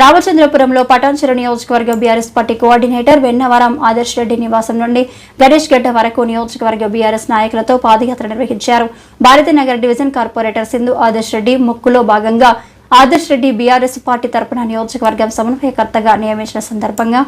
రామచంద్రపురంలో పటాన్చెరు నియోజకవర్గ BRS party coordinator Vennavaram Adarsh Reddy నివాసం నుండి గణేష్ గడ్డ వరకు నియోజకవర్గ బీఆర్ఎస్ నాయకులతో పాదయాత్ర నిర్వహించారు. భారతీనగర్ డివిజన్ కార్పొరేటర్ సింధు ఆదర్శ్ రెడ్డి ముక్కులో భాగంగా ఆదర్శ్ రెడ్డి బీఆర్ఎస్ పార్టీ తరపున నియోజకవర్గం సమన్వయకర్తగా నియమించిన సందర్భంగా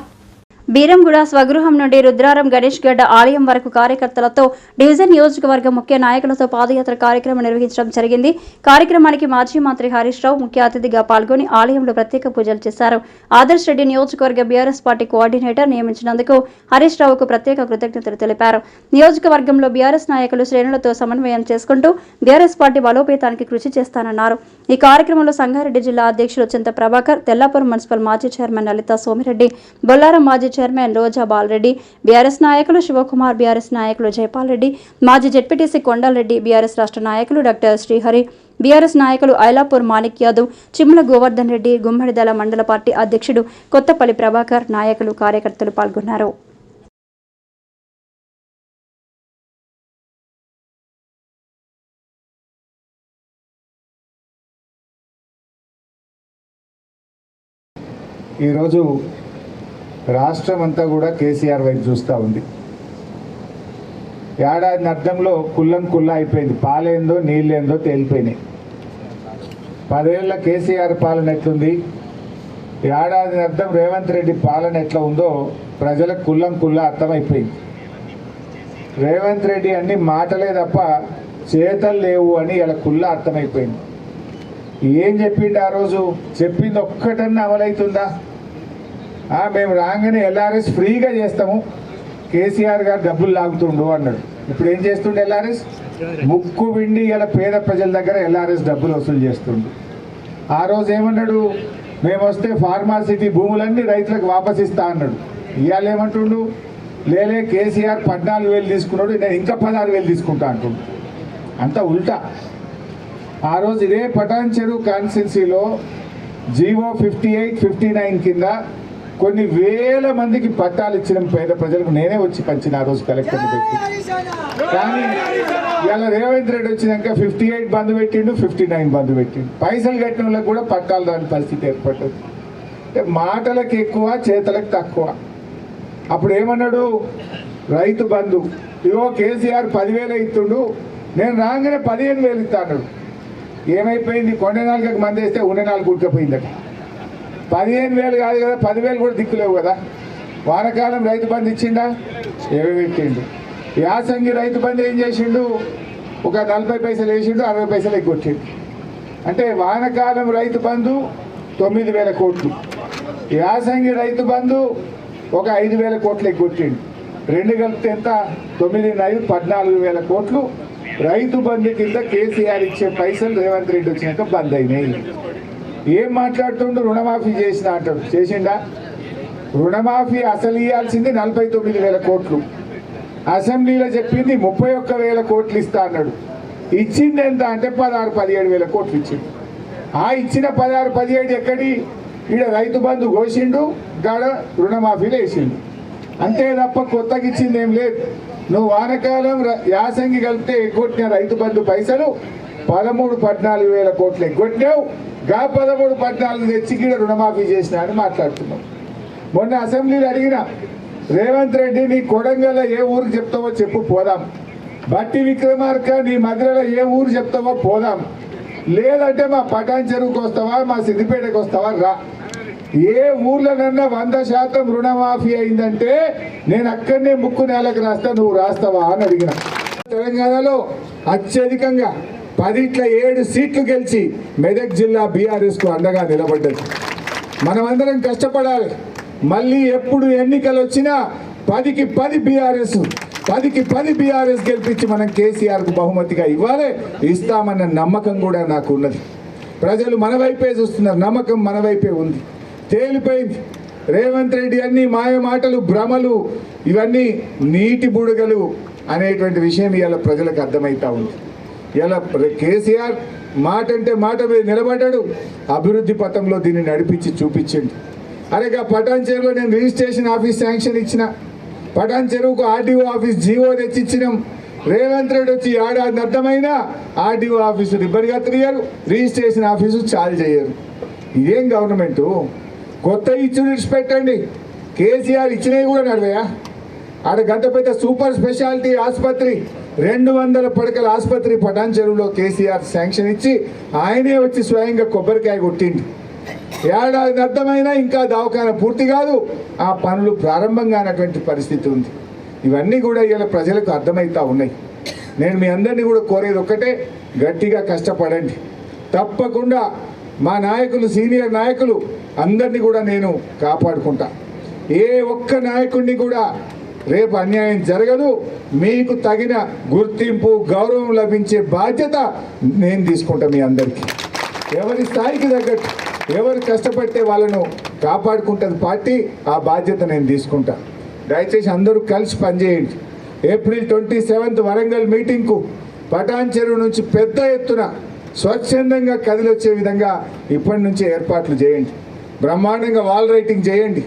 బీరంగూడ స్వగృహం నుండి రుద్రారం గణేష్ గడ్డ ఆలయం వరకు కార్యకర్తలతో డివిజన్ నియోజకవర్గ ముఖ్య నాయకులతో పాదయాత్ర కార్యక్రమం నిర్వహించడం జరిగింది. కార్యక్రమానికి మాజీ మంత్రి హరీష్ రావు ముఖ్య అతిథిగా పాల్గొని ఆలయంలో ప్రత్యేక పూజలు చేశారు. ఆదర్శ్ రెడ్డి నియోజకవర్గ బీఆర్ఎస్ పార్టీ కోఆర్డినేటర్ నియమించినందుకు హరీష్ రావుకు ప్రత్యేక కృతజ్ఞతలు తెలిపారు. నియోజకవర్గంలో బీఆర్ఎస్ నాయకులు శ్రేణులతో సమన్వయం చేసుకుంటూ బీఆర్ఎస్ పార్టీ బలోపేతానికి కృషి చేస్తానన్నారు. ఈ కార్యక్రమంలో సంగారెడ్డి జిల్లా అధ్యక్షులు చింత ప్రభాకర్ తెల్లాపురం మున్సిపల్ మాజీ చైర్మన్ లలిత సోమిరెడ్డి బొల్లారం మాజీ చైర్మన్ రోజా బాలరెడ్డి బీఆర్ఎస్ నాయకులు శివకుమార్ బీఆర్ఎస్ నాయకులు జైపాల్ రెడ్డి మాజీ జెడ్పీటీసీ కొండలరెడ్డి బీఆర్ఎస్ రాష్ట్ర నాయకులు డాక్టర్ శ్రీహరి బీఆర్ఎస్ నాయకులు ఐలాపూర్ మాణిక్ యాదవ్ చిమ్ల గోవర్ధన్ రెడ్డి గుమ్మడిదల మండల పార్టీ అధ్యక్షుడు కొత్తపల్లి ప్రభాకర్ నాయకులు కార్యకర్తలు పాల్గొన్నారు. ఈరోజు రాష్ట్రం అంతా కూడా కేసీఆర్ వైపు చూస్తూ ఉంది. ఏడాది అర్థంలో కుల్లం కుల్ల అయిపోయింది. పాలేందో నీళ్ళేందో తేలిపోయినాయి. పదేళ్ళ కేసీఆర్ పాలన ఎట్లుంది? ఏడాది అర్థం రేవంత్ రెడ్డి పాలన ఎట్లా ఉందో ప్రజలకు కుల్లం కుల్ల అర్థమైపోయింది. రేవంత్ రెడ్డి అన్ని మాటలే తప్ప చేతలు లేవు అని ఇలా కుల్ల అర్థమైపోయింది. ఏం చెప్పిండు ఆ రోజు? చెప్పింది ఒక్కటన్నా అమలవుతుందా మేము రాగానే ఎల్ఆర్ఎస్ ఫ్రీగా చేస్తాము. కేసీఆర్ గారు డబ్బులు లాగుతుండు అన్నాడు. ఇప్పుడు ఏం చేస్తుండే ఎల్ఆర్ఎస్? ముక్కు విండి ఇలా పేద ప్రజల దగ్గర ఎల్ఆర్ఎస్ డబ్బులు వసూలు చేస్తుండు. ఆ రోజు ఏమన్నాడు? మేము వస్తే ఫార్మాసిటీ భూములన్నీ రైతులకు వాపస్ ఇస్తా అన్నాడు. ఇవాళ ఏమంటుండు? లేలే కేసీఆర్ పద్నాలుగు వేలు తీసుకున్నాడు నేను ఇంకా పదహారు వేలు తీసుకుంటా అంటుండు. అంతా ఉల్టా. ఆ రోజు ఇదే పటాన్ చెరువు కాన్స్టిట్యున్సీలో GO fifty eight fifty nine కింద కొన్ని వేల మందికి పట్టాలు ఇచ్చిన పేద ప్రజలకు. నేనే వచ్చి పంచిన ఆ రోజు కలెక్టర్ పెట్టి. కానీ ఇలా రేవంత్ రెడ్డి వచ్చినాక ఫిఫ్టీ ఎయిట్ బంద్ పెట్టిండు ఫిఫ్టీ నైన్ బంద్ పెట్టిండు. పైసలు కట్టిన వాళ్ళకి కూడా పట్టాలు రాని పరిస్థితి ఏర్పడ్డది. అంటే మాటలకు ఎక్కువ చేతలకు తక్కువ. అప్పుడు ఏమన్నాడు? రైతు బంధు. ఇగో కేసీఆర్ పదివేలు ఇస్తుండు. నేను రాగానే పదిహేను వేలు ఇస్తా అన్నాడు. ఏమైపోయింది? కొండ నాలుగకి మంది వేస్తే ఉండే నాలుగు ఉడకపోయిందట పదిహేను వేలు కాదు కదా పదివేలు కూడా దిక్కులేవు కదా. వానకాలం రైతు బంధు ఇచ్చిండా? ఏమి యాసంగి రైతు బంధు ఏం చేసిండు? ఒక నలభై పైసలు వేసిండు అరవై పైసలు ఎగ్గొట్టిండు. అంటే వానకాలం రైతు బంధు తొమ్మిది వేల కోట్లు. యాసంగి రైతు బంధు ఒక ఐదు వేల కోట్లు ఎగ్గొట్టిండు. రెండు కలిపితే ఎంత? తొమ్మిది ఐదు పద్నాలుగు వేల కోట్లు. రైతు బంధు కింద కేసీఆర్ ఇచ్చే పైసలు రేవంత్ రెడ్డి వచ్చినాక బంద్ అయినాయి. ఏం మాట్లాడుతుండు? రుణమాఫీ చేసిన అంటాడు. చేసిండా? రుణమాఫీ అసలు ఇవ్వాల్సింది నలభై తొమ్మిది వేల కోట్లు. అసెంబ్లీలో చెప్పింది ముప్పై ఒక్క వేల కోట్లు ఇస్తా అన్నాడు. ఇచ్చింది ఎంత అంటే పదహారు పదిహేడు వేల కోట్లు ఇచ్చింది ఆ ఇచ్చిన పదహారు పదిహేడు ఎక్కడి? ఈడ రైతు బంధు కోసిండు గాడ రుణమాఫీలు వేసిండు. అంతే తప్ప కొత్తగా ఇచ్చింది ఏం లేదు. నువ్వు వానకాలం ర- యాసంగి కలిపితే ఎగ్గొట్టిన రైతు బంధు పైసలు పదమూడు పద్నాలుగు వేల కోట్లు ఎగ్గొట్టినావు. గా పదమూడు పద్నాలుగు తెచ్చి కూడా రుణమాఫీ చేసిన అని మాట్లాడుతున్నావు. మొన్న అసెంబ్లీలో అడిగిన రేవంత్ రెడ్డి నీ కొడంగల్ ఏ ఊరు చెప్తావో చెప్పు పోదాం. బట్టి విక్రమార్క నీ మధురలో ఏ ఊరు చెప్తావో పోదాం. లేదంటే మా పటాన్ చెరువుకి వస్తావా మా సిద్దిపేటకు వస్తావా రా. ఏ ఊర్లోనన్నా వంద శాతం రుణమాఫీ అయిందంటే నేను అక్కడనే ముక్కు నేలకు రాస్తా నువ్వు రాస్తావా అని అడిగిన. తెలంగాణలో అత్యధికంగా పదిట్ల ఏడు సీట్లు గెలిచి మెదక్ జిల్లా బీఆర్ఎస్కు అండగా నిలబడ్డది. మనమందరం కష్టపడాలి. మళ్ళీ ఎప్పుడు ఎన్నికలు వచ్చినా పదికి పది బీఆర్ఎస్ పదికి పది బీఆర్ఎస్ గెలిపించి మనం కేసీఆర్కు బహుమతిగా ఇవ్వాలి ఇస్తామన్న నమ్మకం కూడా నాకు ఉన్నది ప్రజలు మన వైపే చూస్తున్నారు నమ్మకం మన వైపే ఉంది. తేలిపోయింది రేవంత్ రెడ్డి అన్ని మాయ మాటలు భ్రమలు ఇవన్నీ నీటి బుడగలు అనేటువంటి విషయం ఇవాళ ప్రజలకు అర్థమవుతా ఉంది. ఇలా కేసీఆర్ మాట అంటే మాట మీద నిలబడ్డాడు. అభివృద్ధి పథంలో దీన్ని నడిపించి చూపించిండు. అరే ఇక పటాన్ చెరువులో నేను రిజిస్ట్రేషన్ ఆఫీస్ శాంక్షన్ ఇచ్చిన పటాన్ చెరువుకు ఆర్డీఓ ఆఫీస్ జీవో తెచ్చిచ్చినాం. రేవంత్ రెడ్డి వచ్చి ఏడాది అర్థమైన ఆర్డీఓ ఆఫీసు రిబ్బర్గా తిరిగారు రిజిస్ట్రేషన్ ఆఫీసు చాలు చేయరు ఇదేం గవర్నమెంటు? కొత్త ఇచ్చిన పెట్టండి కేసీఆర్ ఇచ్చినవి కూడా నడివయా? ఆడ గంట పెద్ద సూపర్ స్పెషాలిటీ ఆసుపత్రి రెండు వందల పడకల ఆసుపత్రి పటాన్ చెరువులో కేసీఆర్ శాంక్షన్ ఇచ్చి ఆయనే వచ్చి స్వయంగా కొబ్బరికాయ కొట్టింది ఏడాది అర్థమైనా ఇంకా దవాఖాన పూర్తి కాదు. ఆ పనులు ప్రారంభం కానటువంటి పరిస్థితి ఉంది. ఇవన్నీ కూడా ఇలా ప్రజలకు అర్థమవుతా ఉన్నాయి. నేను మీ అందరినీ కూడా కోరేది ఒక్కటే గట్టిగా కష్టపడండి. తప్పకుండా మా నాయకులు సీనియర్ నాయకులు అందరినీ కూడా నేను కాపాడుకుంటా. ఏ ఒక్క నాయకుడిని కూడా రేపు అన్యాయం జరగదు. మీకు తగిన గుర్తింపు గౌరవం లభించే బాధ్యత నేను తీసుకుంటా మీ అందరికీ. ఎవరి స్థాయికి తగ్గట్టు ఎవరు కష్టపడితే వాళ్ళను కాపాడుకుంటుంది పార్టీ ఆ బాధ్యత నేను తీసుకుంటా. దయచేసి అందరూ కలిసి పనిచేయండి. ఏప్రిల్ ట్వంటీ సెవెంత్ వరంగల్ మీటింగ్కు పటాన్ చెరువు నుంచి పెద్ద ఎత్తున స్వచ్ఛందంగా కదిలొచ్చే విధంగా ఇప్పటి నుంచే ఏర్పాట్లు చేయండి. బ్రహ్మాండంగా వాల్ రైటింగ్ చేయండి.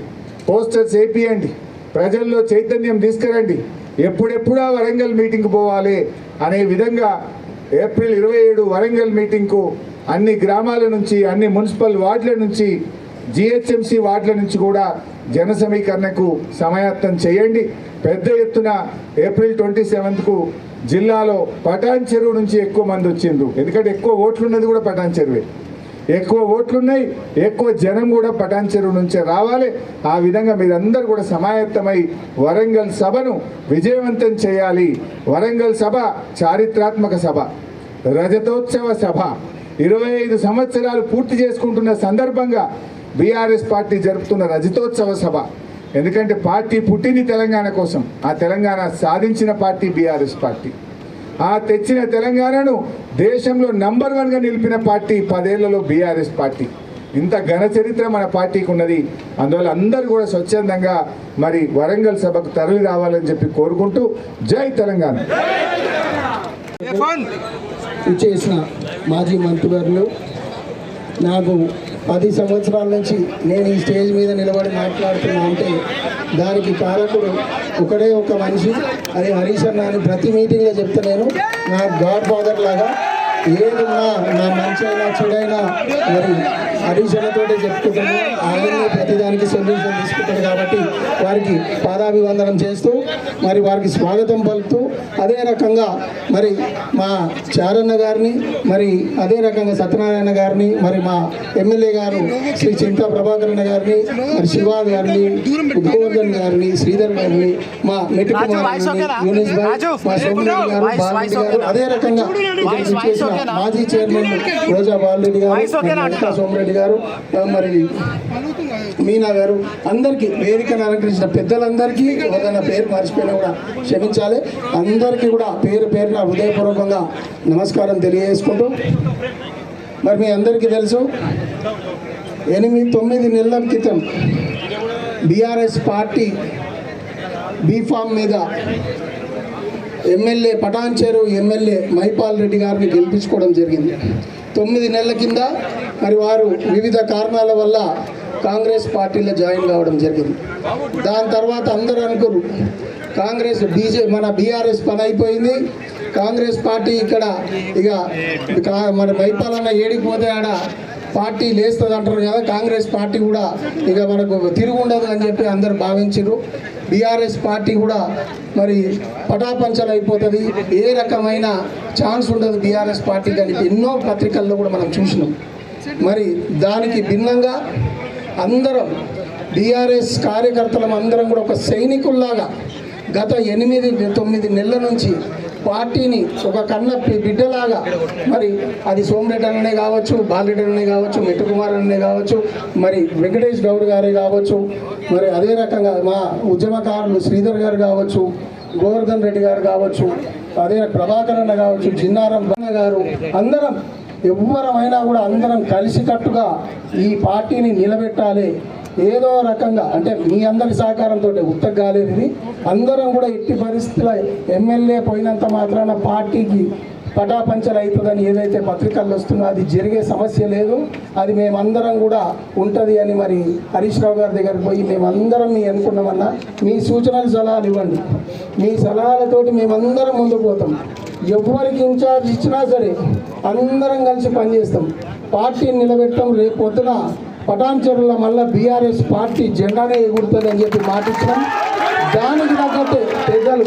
పోస్టర్స్ వేపియండి ప్రజల్లో చైతన్యం తీసుకురండి. ఎప్పుడెప్పుడా వరంగల్ మీటింగ్ పోవాలి అనే విధంగా ఏప్రిల్ ఇరవై ఏడు వరంగల్ మీటింగ్కు అన్ని గ్రామాల నుంచి అన్ని మున్సిపల్ వార్డుల నుంచి జిహెచ్ఎంసి వార్డుల నుంచి కూడా జన సమీకరణకు సమాయత్తం చేయండి. పెద్ద ఎత్తున ఏప్రిల్ ట్వంటీ సెవెంత్కు జిల్లాలో పటాన్ చెరువు నుంచి ఎక్కువ మంది వచ్చిండ్రు. ఎందుకంటే ఎక్కువ ఓట్లున్నది కూడా పటాన్ చెరువే. ఎక్కువ ఓట్లున్నాయి ఎక్కువ జనం కూడా పటాన్ చెరువు నుంచే రావాలి. ఆ విధంగా మీరందరూ కూడా సమాయత్తమై వరంగల్ సభను విజయవంతం చేయాలి. వరంగల్ సభ చారిత్రాత్మక సభ రజతోత్సవ సభ. ఇరవై ఐదు సంవత్సరాలు పూర్తి చేసుకుంటున్న సందర్భంగా బీఆర్ఎస్ పార్టీ జరుపుతున్న రజతోత్సవ సభ. ఎందుకంటే పార్టీ పుట్టింది తెలంగాణ కోసం. ఆ తెలంగాణ సాధించిన పార్టీ బీఆర్ఎస్ పార్టీ. ఆ తెచ్చిన తెలంగాణను దేశంలో నంబర్ వన్గా నిలిపిన పార్టీ పదేళ్ళలో బీఆర్ఎస్ పార్టీ. ఇంత ఘన చరిత్ర మన పార్టీకి ఉన్నది. అందువల్ల అందరూ కూడా స్వచ్ఛందంగా మరి వరంగల్ సభకు తరలి రావాలని చెప్పి కోరుకుంటూ జై తెలంగాణ. ఇచ్చేసిన మాజీ మంత్రివర్యులు నాకు పది సంవత్సరాల నుంచి నేను ఈ స్టేజ్ మీద నిలబడి మాట్లాడుతున్నా అంటే దానికి కారకుడు ఒకడే ఒక మనిషి అది హరీష్ అన్న అని ప్రతి మీటింగ్లో చెప్తా నేను నా గాడ్ ఫాదర్ లాగా ఏదున్నా నా మంచి అయినా చెడైనా మరి హరీష్ అన్నతోటే చెప్పుకుంటాను ఆయన్ని ప్రతిదానికి సొల్యూషన్ తీసుకుంటాడు కాబట్టి వారికి పాదాభివందనం చేస్తూ మరి వారికి స్వాగతం పలుకుతూ అదే రకంగా మరి మా చారన్న గారిని మరి అదే రకంగా సత్యనారాయణ గారిని మరి మా ఎమ్మెల్యే గారు శ్రీ చింతా ప్రభాకరణ గారిని మరి శివ గారిని గోవర్ధన్ గారిని శ్రీధర్ గారిని మా మెట్టు కుమార్ గారిని, యూనిస్ భాయ్, మా సోమరెడ్డి గారు బాలరెడ్డి గారు అదే రకంగా మాజీ చైర్మన్ రోజా బాలరెడ్డి గారు సోమరెడ్డి గారు మరి మీనా గారు అందరికీ వేదికను అలంకరించిన పెద్దలందరికీ ఏదైనా పేరు మర్చిపోయినా కూడా క్షమించాలి. అందరికీ కూడా పేరు పేరున హృదయపూర్వకంగా నమస్కారం తెలియజేసుకుంటూ మరి మీ అందరికీ తెలుసు ఎనిమిది తొమ్మిది నెలల క్రితం బీఆర్ఎస్ పార్టీ బీఫామ్ మీద ఎమ్మెల్యే పటాన్ ఎమ్మెల్యే మైపాల్ రెడ్డి గారిని గెలిపించుకోవడం జరిగింది. తొమ్మిది నెలల కింద మరి వారు వివిధ కారణాల వల్ల కాంగ్రెస్ పార్టీలో జాయిన్ కావడం జరిగింది. దాని తర్వాత అందరూ అనుకోరు కాంగ్రెస్ బీజే మన బీఆర్ఎస్ పని అయిపోయింది. కాంగ్రెస్ పార్టీ ఇక్కడ ఇక మన మైపాలన్న ఏడికి పోతే ఆడ పార్టీ లేస్తుంది అంటారు కదా కాంగ్రెస్ పార్టీ కూడా ఇక మనకు తిరుగు ఉండదు అని చెప్పి అందరు భావించారు బీఆర్ఎస్ పార్టీ కూడా మరి పటాపంచలు అయిపోతుంది ఏ రకమైన ఛాన్స్ ఉండదు బీఆర్ఎస్ పార్టీ కానీ ఎన్నో పత్రికల్లో కూడా మనం చూసినాం. మరి దానికి భిన్నంగా అందరం బీఆర్ఎస్ కార్యకర్తలం అందరం కూడా ఒక సైనికుల్లాగా గత ఎనిమిది తొమ్మిది నెలల నుంచి పార్టీని ఒక కన్న బిడ్డలాగా మరి అది సోమరెడ్డి అన్ననే కావచ్చు బాలరెడ్డి అన్ననే కావచ్చు మెట్టుకుమార్ అన్ననే కావచ్చు మరి వెంకటేష్ గౌడ్ గారే కావచ్చు మరి అదే రకంగా మా ఉద్యమకారులు శ్రీధర్ గారు కావచ్చు గోవర్ధన్ రెడ్డి గారు కావచ్చు అదే ప్రభాకర్ అన్న కావచ్చు జిన్నారం బన్న గారు అందరం ఎవ్వరమైనా కూడా అందరం కలిసికట్టుగా ఈ పార్టీని నిలబెట్టాలి. ఏదో రకంగా అంటే మీ అందరి సహకారంతో ఉత్తగ కాలేదు ఇది. అందరం కూడా ఎట్టి పరిస్థితుల ఎమ్మెల్యే పోయినంత మాత్రాన పార్టీకి పటాపంచలు అవుతుందని ఏదైతే పత్రికల్లో వస్తుందో అది జరిగే సమస్య లేదు. అది మేమందరం కూడా ఉంటుంది అని మరి హరీష్ రావు గారి దగ్గరికి పోయి మేమందరం మీ అనుకున్నామన్నా. మీ సూచనలు సలహాలు ఇవ్వండి. మీ సలహాలతోటి మేమందరం ముందుకు పోతాం. ఎవరికి ఇన్ఛార్జ్ ఇచ్చినా సరే అందరం కలిసి పనిచేస్తాం. పార్టీని నిలబెట్టడం రేపు పొద్దున పటాన్ చెరువులో మళ్ళీ బీఆర్ఎస్ పార్టీ జెండానే ఎగురుతుంది అని చెప్పి మాటిచ్చినాం. దానికి తగ్గట్టు పెద్దలు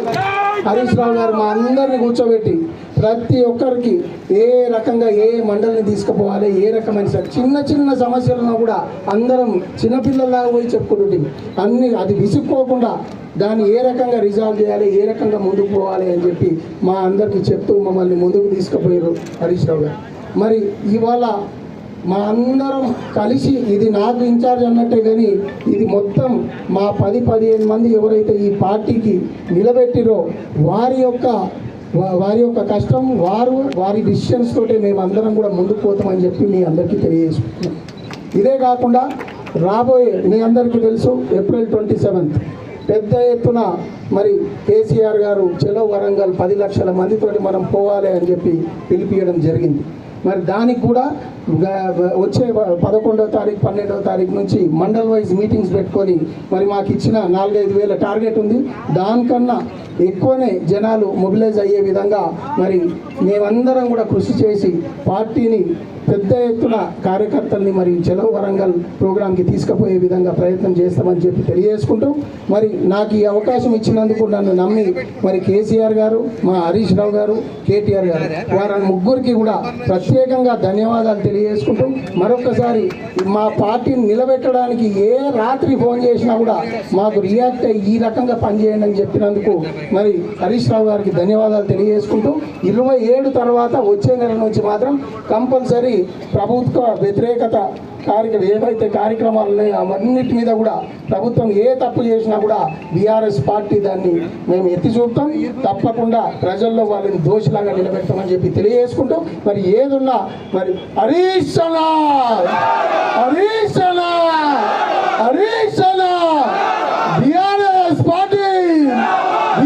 హరీష్ రావు గారు మా అందరిని కూర్చోబెట్టి ప్రతి ఒక్కరికి ఏ రకంగా ఏ మండలిని తీసుకుపోవాలి ఏ రకమైన చిన్న చిన్న సమస్యలను కూడా అందరం చిన్నపిల్లల్లాగా పోయి చెప్పుకుంటుంటే అన్ని అది విసుక్కోకుండా దాన్ని ఏ రకంగా రిజాల్వ్ చేయాలి ఏ రకంగా ముందుకు పోవాలి అని చెప్పి మా అందరికీ చెప్తూ మమ్మల్ని ముందుకు తీసుకుపోయారు హరీష్ రావు గారు. మరి ఇవాళ మా అందరం కలిసి ఇది నాకు ఇన్ఛార్జ్ అన్నట్టే కానీ ఇది మొత్తం మా పది పదిహేను మంది ఎవరైతే ఈ పార్టీకి నిలబెట్టిరో వారి యొక్క వారి యొక్క కష్టం వారు వారి డిసిషన్స్ తోటే మేము అందరం కూడా ముందుకు పోతామని చెప్పి మీ అందరికీ తెలియజేసుకుంటున్నాం. ఇదే కాకుండా రాబోయే మీ అందరికీ తెలుసు ఏప్రిల్ ట్వంటీ సెవెంత్ పెద్ద ఎత్తున మరి కేసీఆర్ గారు చెలో వరంగల్ పది లక్షల మందితోటి మనం పోవాలి అని చెప్పి పిలిపియడం జరిగింది. మరి దానికి కూడా వచ్చే పదకొండో తారీఖు పన్నెండో తారీఖు నుంచి మండల్ వైజ్ మీటింగ్స్ పెట్టుకొని మరి మాకు ఇచ్చిన నాలుగైదు వేల టార్గెట్ ఉంది. దానికన్నా ఎక్కువనే జనాలు మొబిలైజ్ అయ్యే విధంగా మరి మేమందరం కూడా కృషి చేసి పార్టీని పెద్ద ఎత్తున కార్యకర్తల్ని మరి చెలవు వరంగల్ ప్రోగ్రాంకి తీసుకుపోయే విధంగా ప్రయత్నం చేస్తామని చెప్పి తెలియజేసుకుంటూ మరి నాకు ఈ అవకాశం ఇచ్చినందుకు నన్ను నమ్మి మరి కేసీఆర్ గారు మా హరీష్ రావు గారు కేటీఆర్ గారు వారి ముగ్గురికి కూడా ప్రత్యేకంగా ధన్యవాదాలు తెలియజేసుకుంటూ మరొకసారి మా పార్టీని నిలబెట్టడానికి ఏ రాత్రి ఫోన్ చేసినా కూడా మాకు రియాక్ట్ అయ్యి ఈ రకంగా పనిచేయండి అని చెప్పినందుకు మరి హరీష్ రావు గారికి ధన్యవాదాలు తెలియజేసుకుంటూ ఇరవై ఏడు తర్వాత వచ్చే నెల నుంచి మాత్రం కంపల్సరీ ప్రభుత్వ వ్యతిరేకత కార్యక్రమం ఏవైతే కార్యక్రమాలు ఉన్నాయో అవన్నిటి మీద కూడా ప్రభుత్వం ఏ తప్పు చేసినా కూడా బీఆర్ఎస్ పార్టీ దాన్ని మేము ఎత్తి చూపుతాం. తప్పకుండా ప్రజల్లో వాళ్ళని దోషిలాగా నిలబెడతామని చెప్పి తెలియజేసుకుంటూ మరి ఏదున్నా మరి హరీష్ హరీష్ హరీష్